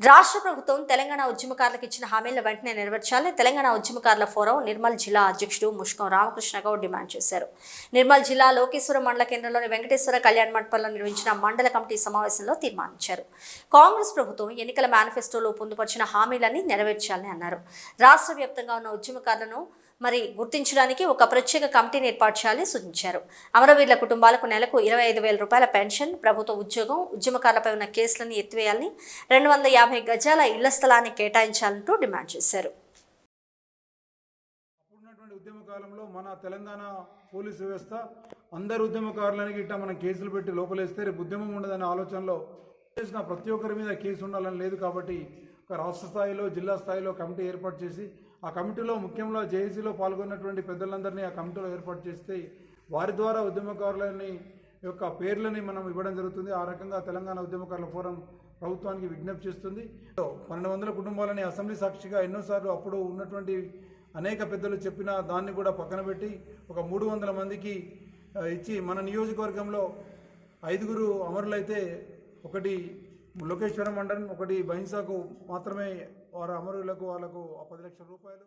రాష్ట్ర ప్రభుత్వం తెలంగాణ ఉద్యమకారులకు ఇచ్చిన హామీలను వెంటనే నెరవేర్చాలని తెలంగాణ ఉద్యమకారుల ఫోరం నిర్మల్ జిల్లా అధ్యక్షుడు ముష్కం రామకృష్ణ గౌడ్ డిమాండ్ చేశారు. నిర్మల్ జిల్లా లోకేశ్వరం మండల కేంద్రంలోని వెంకటేశ్వర కళ్యాణ మండపంలో నిర్వహించిన మండల కమిటీ సమావేశంలో తీర్మానించారు. కాంగ్రెస్ ప్రభుత్వం ఎన్నికల మేనిఫెస్టోలో పొందుపరిచిన హామీలన్నీ నెరవేర్చాలని అన్నారు. రాష్ట్ర వ్యాప్తంగా ఉన్న ఉద్యమకారులను మరి గుర్తించడానికి ఒక ప్రత్యేక కమిటీని ఏర్పాటు చేయాలని సూచించారు. అమరవీరుల కుటుంబాలకు నెలకు ఇరవై ఐదు వేల రూపాయల పెన్షన్ ప్రభుత్వ ఉద్యోగం ఉద్యమకారులపై ఉన్న కేసులను ఎత్తివేయాలని రెండు వందల యాభై గజాల ఇళ్ళ స్థలాన్ని కేటాయించాలంటూ డిమాండ్ చేశారు. అప్పుడున్నటువంటి ఉద్యమ కాలంలో మన తెలంగాణ పోలీసు వ్యవస్థ అందరు ఉద్యమకారులని గిట్ట మనం కేసులు పెట్టి లోపలేస్తే రేపు ఉద్యమం ఉండదనే ఆలోచనలో చేసిన ప్రతి ఒక్కరి మీద కేసు ఉండాలని లేదు కాబట్టి ఒక రాష్ట్ర స్థాయిలో జిల్లా స్థాయిలో కమిటీ ఏర్పాటు చేసి ఆ కమిటీలో ముఖ్యంగా జేఏసీలో పాల్గొన్నటువంటి పెద్దలందరినీ ఆ కమిటీలో ఏర్పాటు చేస్తే వారి ద్వారా ఉద్యమకారులని యొక్క పేర్లని మనం ఇవ్వడం జరుగుతుంది. ఆ రకంగా తెలంగాణ ఉద్యమకారుల ఫోరం ప్రభుత్వానికి విజ్ఞప్తి చేస్తుంది. పన్నెండు వందల కుటుంబాలని అసెంబ్లీ సాక్షిగా ఎన్నోసార్లు అప్పుడు ఉన్నటువంటి అనేక పెద్దలు చెప్పిన దాన్ని కూడా పక్కన పెట్టి ఒక మూడు వందల మందికి ఇచ్చి మన నియోజకవర్గంలో ఐదుగురు అమరులైతే ఒకటి లోకేశ్వరం మండలం ఒకటి బహింసాకు మాత్రమే వారు అమరులకు వాళ్ళకు ఆ పది లక్షల రూపాయలు